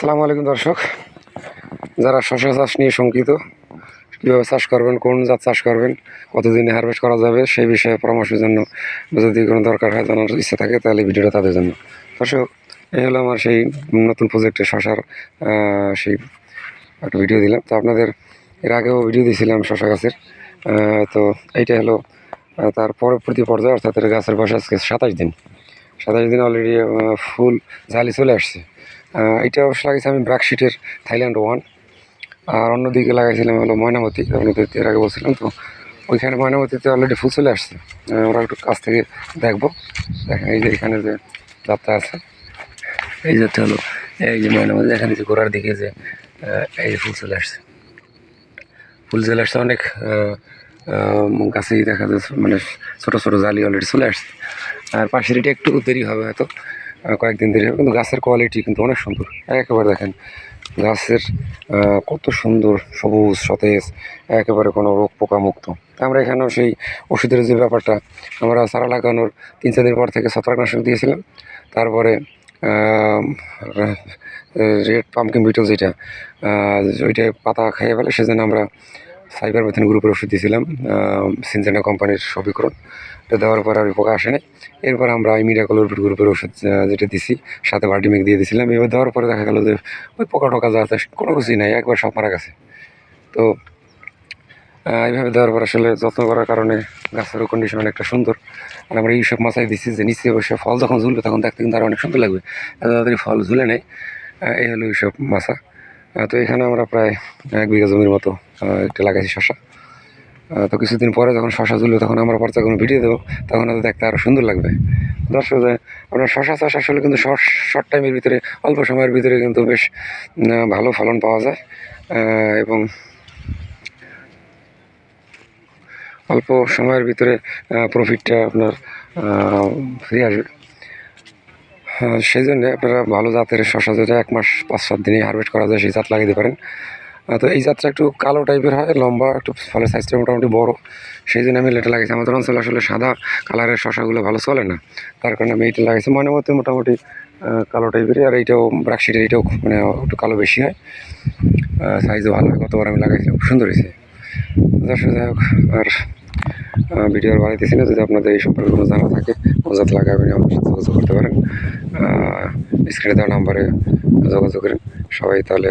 আসসালামু আলাইকুম দর্শক। যারা শশা চাষ নিয়ে শঙ্কিত, কীভাবে চাষ করবেন, কোন জাত চাষ করবেন, কতদিনে হারভেস্ট করা যাবে, সেই বিষয়ে পরামর্শের জন্য যদি কোনো দরকার হয় জানার ইচ্ছা থাকে, তাহলে ভিডিওটা তাদের জন্য। দর্শক, এই হলো আমার সেই নতুন প্রজেক্টে শশার সেই একটা ভিডিও দিলাম। তো আপনাদের, এর আগেও ভিডিও দিয়েছিলাম শশা গাছের। তো এইটা হলো তার পরবর্তী পর্যায়ে, অর্থাৎ এর গাছের বয়স আজকে সাতাশ দিন। সাতাশ দিন অলরেডি ফুল জালি চলে আসছে। এটা অবশ্য লাগিয়েছি আমি ব্রাকশিটের থাইল্যান্ড ওয়ান। আর অন্যদিকে লাগাইছিলাম হলো ময়নামতি আপনাদের এর আগে বলছিলাম তো। ওইখানে ময়নামতিতে অলরেডি ফুল চলে আসছে। আমরা একটু কাছ থেকে দেখব। দেখেন এই যে এখানে যে যাত্রা আছে, এই যাত্রা হলো, এই যে ময়নামতি, এখানে যে ঘোরার দিকে যে এই ফুল চলে আসছে। ফুল চলে আসছে অনেক গাছেই দেখা যাচ্ছে মানে ছোটো ছোটো জালি অলরেডি চলে আসছে। আর পাশের এটা একটু দেরি হবে হয়তো। কয়েকদিন হবে কিন্তু গাছের কোয়ালিটি কিন্তু অনেক সুন্দর। একেবারে দেখেন, গাছের কত সুন্দর সবুজ, সতেজ, একেবারে কোনো রোগ পোকা মুক্ত তা আমরা এখানেও সেই ওষুধের যে ব্যাপারটা, আমরা চারা লাগানোর তিন চার দিন পর থেকে ছত্রাকনাশক দিয়েছিলাম। তারপরে রেড পাম্পকিন বিটল যেটা ওইটা পাতা খেয়ে ফেলে, সেজন্য আমরা সাইবার মেথিন গ্রুপের ওষুধ দিয়েছিলাম সিনজেনা কোম্পানির সবিকরণ এটা দেওয়ার পর আর পোকা আসেনি। এরপর আমরা অরবিট গ্রুপের ওষুধ যেটা দিছি সাথে ভার্টিমিক দিয়ে দিয়েছিলাম এবার দেওয়ার পরে দেখা গেল যে ওই পোকা টোকা যা আছে কোনো কিছুই নাই একবার সব মারা গেছে। তো এইভাবে দেওয়ার পর আসলে যত্ন করার কারণে গাছেরও কন্ডিশন অনেকটা সুন্দর। আর আমরা এইসব মাছাই দিচ্ছি যে নিচে বসে ফল যখন ঝুলবে তখন দেখতে কিন্তু আরও অনেক সুন্দর লাগবে। তাড়াতাড়ি ফল ঝুলে নেই আহ, এই হলো এইসব মাছা। তো এখানে আমরা প্রায় এক বিঘা জমির মতো একটা লাগাইছি শশা। তো কিছুদিন পরে যখন শশা ঝুলবে তখন আমরা পর্যায়ে কোনো ভিডিও দেবো তখন হয়তো দেখতে আরও সুন্দর লাগবে। দর্শক আপনার শশা চাষ আসলে কিন্তু শর্ট শর্ট টাইমের ভিতরে অল্প সময়ের ভিতরে কিন্তু বেশ ভালো ফলন পাওয়া যায়। এবং অল্প সময়ের ভিতরে প্রফিটটা আপনার ফিরে আসবে। আহ, সেই জন্য আপনারা ভালো জাতের শশা যেটা এক মাস পাঁচ সাত দিনে হারভেস্ট করা যায় সেই জাত লাগিয়ে দিতে পারেন। তো এই যাত্রা একটু কালো টাইপের হয়, লম্বা, একটু ফলের সাইজটা মোটামুটি বড়। সেই জন্য আমি এটা লাগাইছি। আমাদের অঞ্চলে আসলে সাদা কালারের শশাগুলো ভালো চলে না। তার কারণে আমি এইটা লাগাইছি। মনে মতো মোটামুটি কালো টাইপের আর এইটাও ব্রাকশিটের এইটাও মানে একটু কালো বেশি হয়। সাইজও ভালো হয়। গতবার আমি লাগাইছিলাম খুব সুন্দর হয়েছে। দর্শক, যাই হোক, আর ভিডিও আর বাড়াইতেছি না। যদি আপনাদের এই সম্পর্কে কোনো জানা থাকে মজাত লাগাবেন আমাদের সাথে যোগাযোগ করতে পারেন। স্ক্রিনে দেওয়া নাম্বারে যোগাযোগ করেন। সবাই তাহলে